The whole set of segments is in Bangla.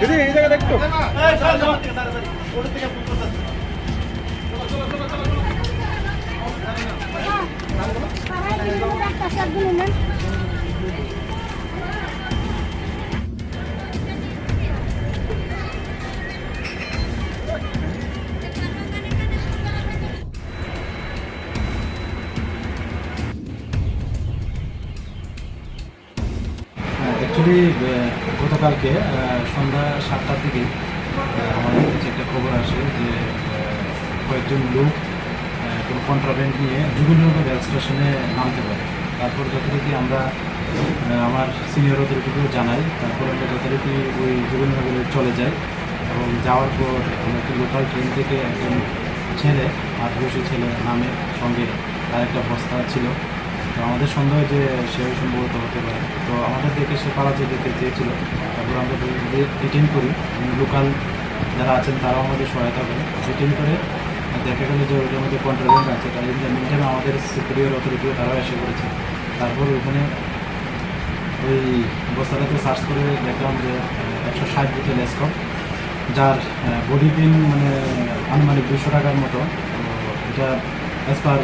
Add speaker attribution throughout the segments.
Speaker 1: এই জায়গাটা একটা।
Speaker 2: অ্যাকচুয়ালি গতকালকে সন্ধ্যা সাতটার দিকে আমাদের কাছে একটা খবর আসে যে কয়েকজন লোক কোনো কন্ট্রাভেন্ট নিয়ে যুগনগর রেল স্টেশনে নামতে পারে। তারপর যথারীতি আমরা আমার সিনিয়র অথরিটিকেও জানাই, তারপর আমরা যথারীতি ওই যুগনগরে চলে যাই এবং যাওয়ার পর একটি লোকাল ট্রেন থেকে একজন ছেলে আদিবাসী ছেলে নামে সঙ্গে তার একটা বস্তা ছিল। তো আমাদের সন্দেহ যে সে সম্ভবত হতে পারে। তো আমাদের দেখে সে পালাতে যেতে চেয়েছিল তারপর আমরা ডিটেন করি লোকাল যারা আছেন তারাও আমাদের সহায়তা করে। ডিটেন করে দেখা গেলো যে ওইটার মধ্যে কন্ট্রোলেন্ট আছে তাই মিনটাইমে আমাদের সুপিরিয়র অথরিটিও তারাও এসে করেছে। তারপর ওখানে ওই বস্তাটাতে সার্চ করে দেখলাম যে একশো ষাট বুথে লেসকপ যার বডি পিন মানে আনুমানিক দুশো টাকার মতো। এটা অ্যাজ পার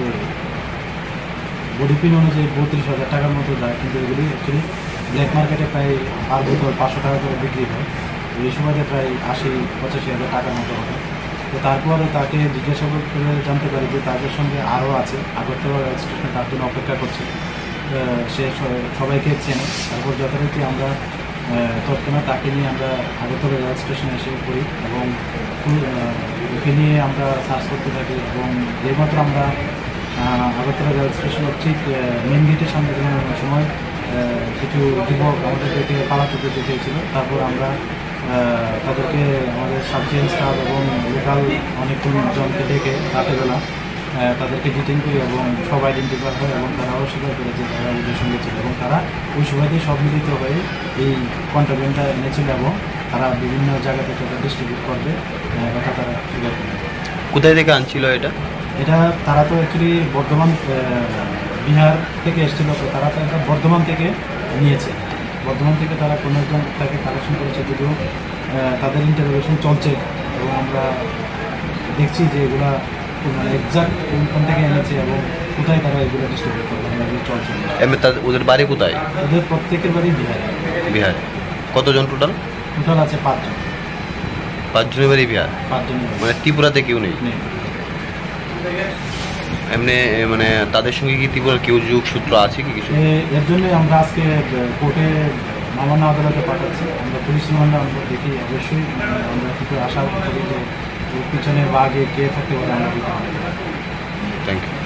Speaker 2: বডি পিন অনুযায়ী বত্রিশ হাজার টাকার মতো যায়, কিন্তু এগুলি অ্যাকচুয়ালি ব্ল্যাক মার্কেটে প্রায় পার বোতল পাঁচশো টাকা করে বিক্রি হয়। এই সময়তে প্রায় আশি, পঁচাশি হাজার টাকার মতো হবে। তো তারপর তাকে জিজ্ঞাসা করে জানতে পারি যে তাদের সঙ্গে আরও আছে, আগরতলা রেল স্টেশনে, তার জন্য অপেক্ষা করছে। সে সবাইকে চেনে। তারপর যথারীতি আমরা তৎক্ষণাৎ তাকে নিয়ে আমরা আগরতলা রেল স্টেশনে এসে পড়ি এবং ওকে নিয়ে আমরা সার্চ করতে থাকি এবং যেমাত্র আমরা আগরতলা রেল স্টেশনের ঠিক মেন গেটের সামনে বেরোনোর সময় কিছু যুবক আমাদের থেকে পালাতে যেতে চেয়েছিল। তারপর আমরা তাদেরকে আমাদের সাবজেন্ট স্টাফ এবং লোকাল অনেকজন জনকে ডেকে রাতেবেলা আহ, তাদেরকে ডিটেন করি এবং সব আইডেন্টিফাই হয় এবং তারাও স্বীকার করে যে তারা ওদের সঙ্গে ছিল এবং তারা ওই সময়তেই সব মিলিত হয়ে এই কন্ট্রাবেন্টটা এনেছিল এবং তারা বিভিন্ন জায়গা থেকে ডিস্ট্রিবিউট করবে এটা তারা
Speaker 3: কোথায় থেকে আনছিল এটা?
Speaker 2: এটা তারা তো অ্যাকচুয়ালি বর্ধমান বিহার থেকে এসেছিল তো তারা তো এটা বর্ধমান থেকে নিয়েছে। বর্ধমান থেকে তারা কোনো একজন তাকে কালেকশন করেছে যদিও তাদের ইন্টারভিউশন চলছে। এবং আমরা দেখছি যে এগুলা মানে এক্সাক্ট কোন থেকে এনেছে এবং কোথায় তারা এগুলো ডিস্ট্রিবিউট করবে মানে চলছে।
Speaker 3: ওদের বাড়ি কোথায়?
Speaker 2: ওদের প্রত্যেকের বাড়ি বিহারে।
Speaker 3: বিহার। কতজন টোটাল
Speaker 2: টোটাল আছে পাঁচজন।
Speaker 3: পাঁচজনের বাড়ি বিহার?
Speaker 2: পাঁচজনের বাড়ি।
Speaker 3: মানে ত্রিপুরাতে কেউ নেই?
Speaker 2: নেই।
Speaker 3: এমনি মানে তাদের সঙ্গে কি তীব্র কেউ যোগ সূত্র আছে কি কিছু?
Speaker 2: এর জন্য আমরা আজকে কোর্টে মামলা আদালতে পাঠাচ্ছি। আমরা পুলিশ মামলা আমরা দেখি অবশ্যই। আমরা কিছু আশা করি যে পিছনে বা আগে কে থাকতে পারে আমরা
Speaker 3: থ্যাংক ইউ